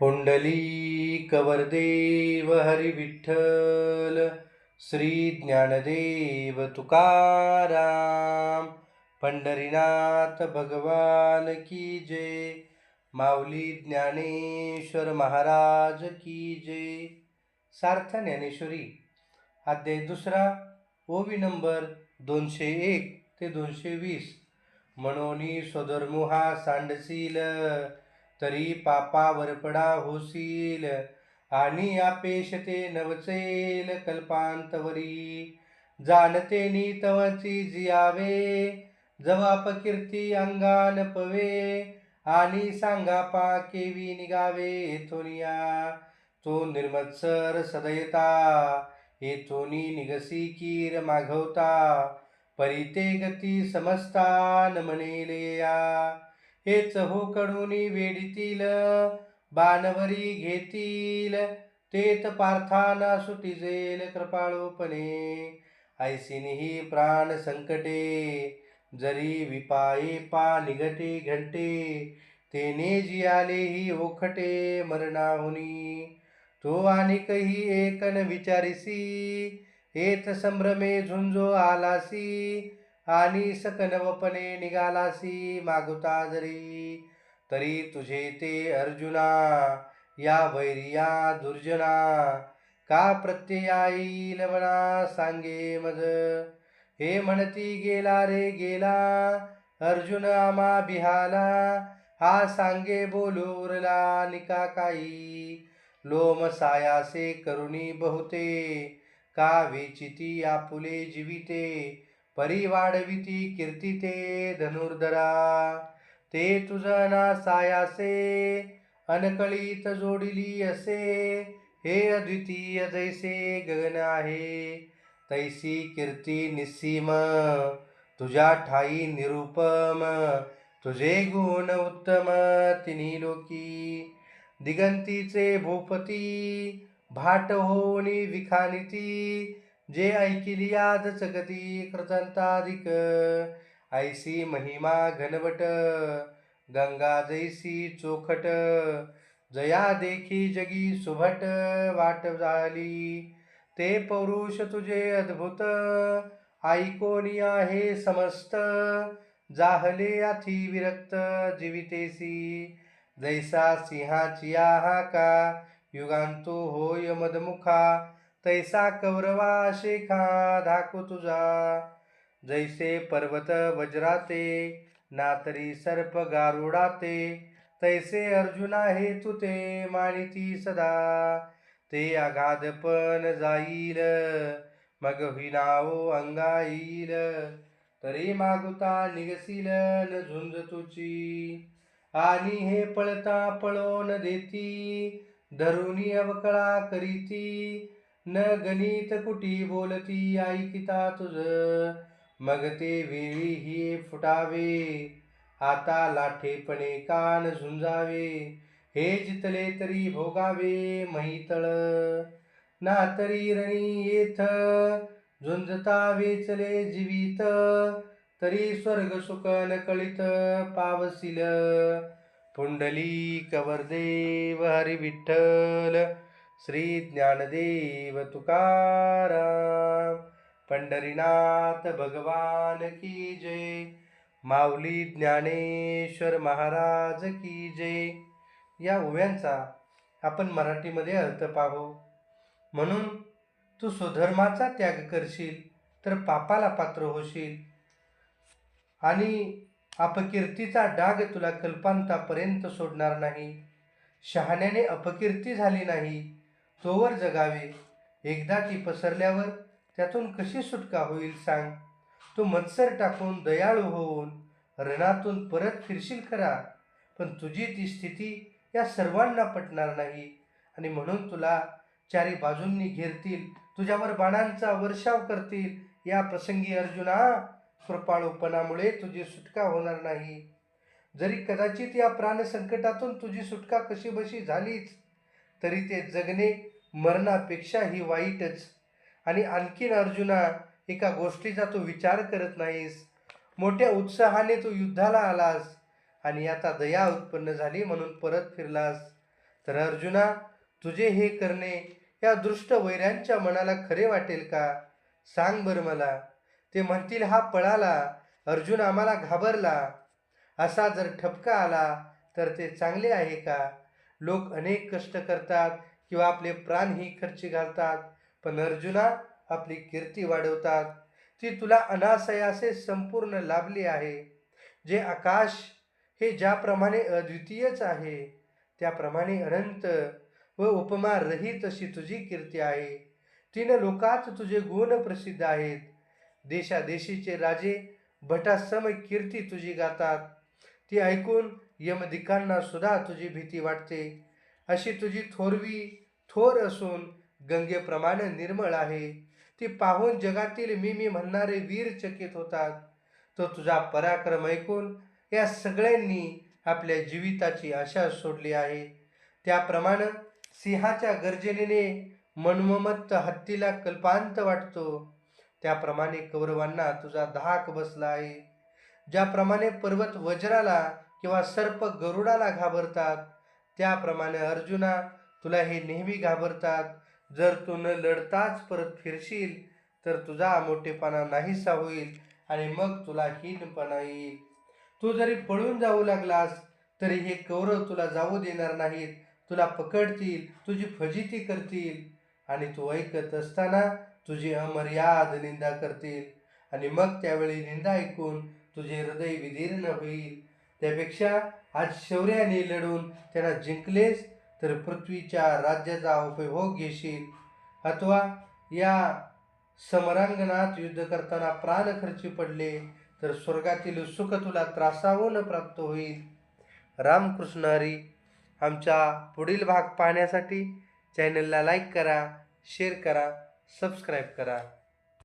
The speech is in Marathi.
पुंडली हरिविठ्ठल श्री ज्ञानदेव तुकाराम पंढरीनाथ भगवान की जय माऊली ज्ञानेश्वर महाराज की जय. सार्थ ज्ञानेश्वरी अध्याय दुसरा ओवी नंबर दोनशे एक ते दोनशे वीस. म्हणून सदरमुहा हा सांडशील. तरी पापा वरपडा होशील. आणि आपेश ते नवचेल कल्पांतवरी. जाणते नीतवची जियावे. जवाप कीर्ती अंगान पवे. आणि सांगा पा केवी निगावे. येथोनिया तो निर्मत्सर सदयता येथोनी निगसी कीर मागवता परिते गती समस्ता न म्हणेलया हे हो कडूनी वेडितील बाणवरी घेतील. तेत पार्थाना सुटिजेल कृपाळोपणे. ऐसिनीही प्राण संकटे जरी विपाये पा निघटे घंटे तेने जियालेही ओखटे मरणाहुनी. तो आणिकही एकन विचारिसी येत संभ्रमे झुंजो आलासी. आणि सकनवपणे निघालासी मागुता जरी. तरी तुझे ते अर्जुना या वैरिया दुर्जना का प्रत्ययाई लवणा सांगे मज? हे म्हणती गेला रे गेला अर्जुन आमा बिहाला हा सांगे बोलूरला निका काही. लोम सायासे करुणी बहुते का वेचिती आपुले जीविते? परी वाढविती कीर्तिते धनुर्धरा ते तुझना सायासे अनकळीत जोडिली असे हे अद्वितीय जैसे गगन आहे. तैसी कीर्ती निस्सीम तुझ्या ठाई निरुपम तुझे गुण उत्तम तिन्ही लोकी. दिगंतीचे भूपती भाट होणी विखानिती जे ऐकिली आज जगती कृतंताधिक ऐसी महिमा घनवट. गंगा जैसी चोखट. जया देखी जगी सुभट वाट झाली ते पौरुष तुझे अद्भुत. ऐकोनी आहे समस्त. जाहले अथी विरक्त जीवितेसी. जैसा सिंहाची का युगांतो होय मदमुखा. तैसा कौरवा शेखा धाकू तुझा. जैसे पर्वत वज्राते नातरी सर्प गारुडाते तैसे अर्जुना हे तुते मानिती सदा. ते अगाध पण जाईल मग हिनाओ अंगा येईल तरी मागुता निघसील न झुंज तुची आणि हे पळता पळवून देती धरुणी अवकळा करीती. न गणित कुटी बोलती ऐकिता तुझ? मग ते वेळी ही फुटावे. आता लाठेपणे कान झुंजावे. हे जितले तरी भोगावे महितळ ना तरी रणी येथ. झुंजता वेचले जीवित. तरी स्वर्ग सुख न कळित पावसिल. पुंडली कवरदेव हरी विठ्ठल श्री ज्ञानदेव तुकाराम पंढरीनाथ भगवान की जय। माऊली ज्ञानेश्वर महाराज की जय। या ओव्यांचा आपण मराठीमध्ये अर्थ पाहू. म्हणून तू स्वधर्माचा त्याग करशील तर पापाला पात्र होशील. आणि अपकीर्तीचा डाग तुला कल्पांतापर्यंत सोडणार नाही. शहाण्याने अपकीर्ती झाली नाही तोवर जगावे. एकदा ती पसरल्यावर त्यातून कशी सुटका होईल सांग. तू मत्सर टाकून दयाळू होऊन रणातून परत फिरशील खरा. पण तुझी ती स्थिती या सर्वांना पटणार नाही. आणि म्हणून तुला चारी बाजूंनी घेरतील तुझ्यावर बाणांचा वर्षाव करतील. या प्रसंगी अर्जुना कृपाळूपणामुळे तुझी सुटका होणार नाही. जरी कदाचित या प्राणसंकटातून तुझी सुटका कशी बशी झालीच तरी ते जगणे मरणापेक्षाही वाईटच. आणि आणखीन अर्जुना एका गोष्टीचा तू विचार करत नाहीस. मोठ्या उत्साहाने तू युद्धाला आलास आणि आता दया उत्पन्न झाली म्हणून परत फिरलास. तर अर्जुना तुझे हे करणे या दृष्ट वैऱ्यांच्या मनाला खरे वाटेल का? सांग बरं मला. ते म्हणतील हा पळाला. अर्जुन आम्हाला घाबरला. असा जर ठपका आला तर ते चांगले आहे का? लोक अनेक कष्ट करतात किंवा आपले प्राणही खर्ची घालतात पण अर्जुना आपली कीर्ती वाढवतात. ती तुला अनासयासे संपूर्ण लाभली आहे. जे आकाश हे ज्याप्रमाणे अद्वितीयच आहे त्याप्रमाणे अनंत व उपमा रहित अशी तुझी कीर्ती आहे. तीन लोकात तुझे गुण प्रसिद्ध आहेत. देशादेशीचे राजे भटासम कीर्ती तुझी गातात. ती ऐकून यमदिकांना सुद्धा तुझी भीती वाटते. अशी तुझी थोरवी थोर असून गंगेप्रमाणे निर्मळ आहे. ती पाहून जगातील मी मी म्हणणारे वीर चकित होतात. तो तुझा पराक्रम ऐकून या सगळ्यांनी आपल्या जीविताची आशा सोडली आहे. त्याप्रमाणे सिंहाच्या गर्जनेने मनममत्त हत्तीला कल्पांत वाटतो. त्याप्रमाणे कौरवांना तुझा धाक बसला आहे. ज्याप्रमाणे पर्वत वज्राला किंवा सर्प गरुडाला घाबरतात त्याप्रमाणे अर्जुना तुला हे नेहमी घाबरतात. जर तू न लढताच परत फिरशील तर तुझा मोठेपणा नाहीसा होईल आणि मग तुला हीनपणा येईल. तू जरी पळून जाऊ लागलास तरी हे कौरव तुला जाऊ देणार नाहीत. तुला पकडतील तुझी फजिती करतील आणि तू ऐकत असताना तुझी अमर्याद निंदा करतील. आणि मग त्यावेळी निंदा ऐकून तुझे हृदय विदीर्ण होईल. त्यापेक्षा आज शौर्याने लढून त्याला जिंकलेस तर पृथ्वीच्या राज्याचा उपभोग घेशील. अथवा या समरांगणात युद्ध करताना प्राण खर्ची पडले तर स्वर्गातील सुख तुला त्रासावून प्राप्त होईल. रामकृष्ण हरी आमच्या पुढील भाग पाहण्यासाठी चॅनलला लाईक करा शेअर करा सबस्क्राईब करा.